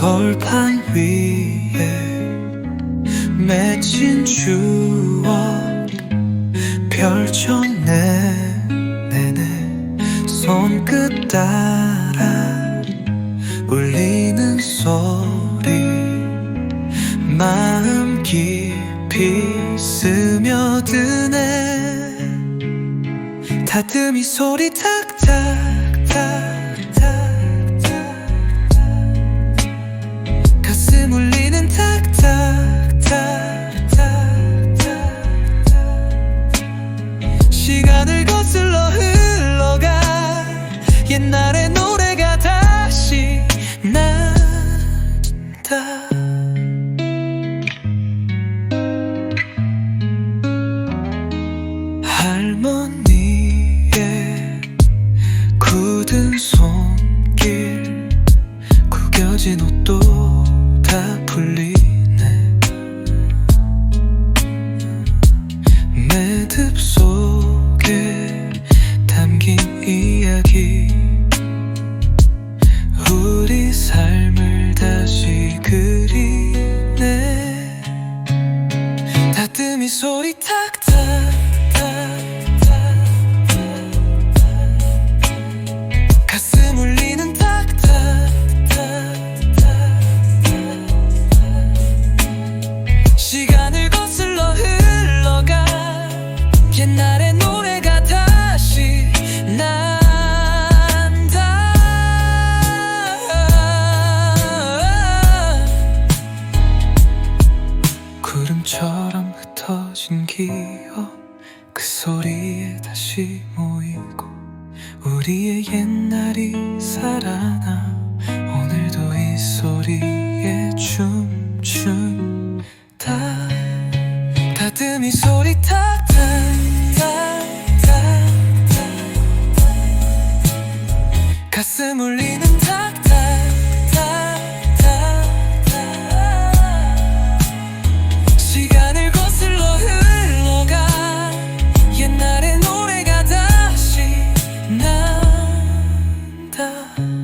벌판 위에 맺힌 추억 펼쳐내 내내 손끝 따라 울리는 소리. 마음 깊이 스며드네. 다듬이 소리 탁탁탁탁탁 할머니의 굳은 손길 구겨진 옷도 다 풀리네. 매듭 속에 담긴 이야기 우리 삶을 다시 그리네. 다듬이 소리 탁탁탁탁 구름처럼 흩어진 기억. 그 소리에 다시 모이고 우리의 옛날이 살아나. 오늘도 이 소리에 춤춘다 다듬이 소리 타. kita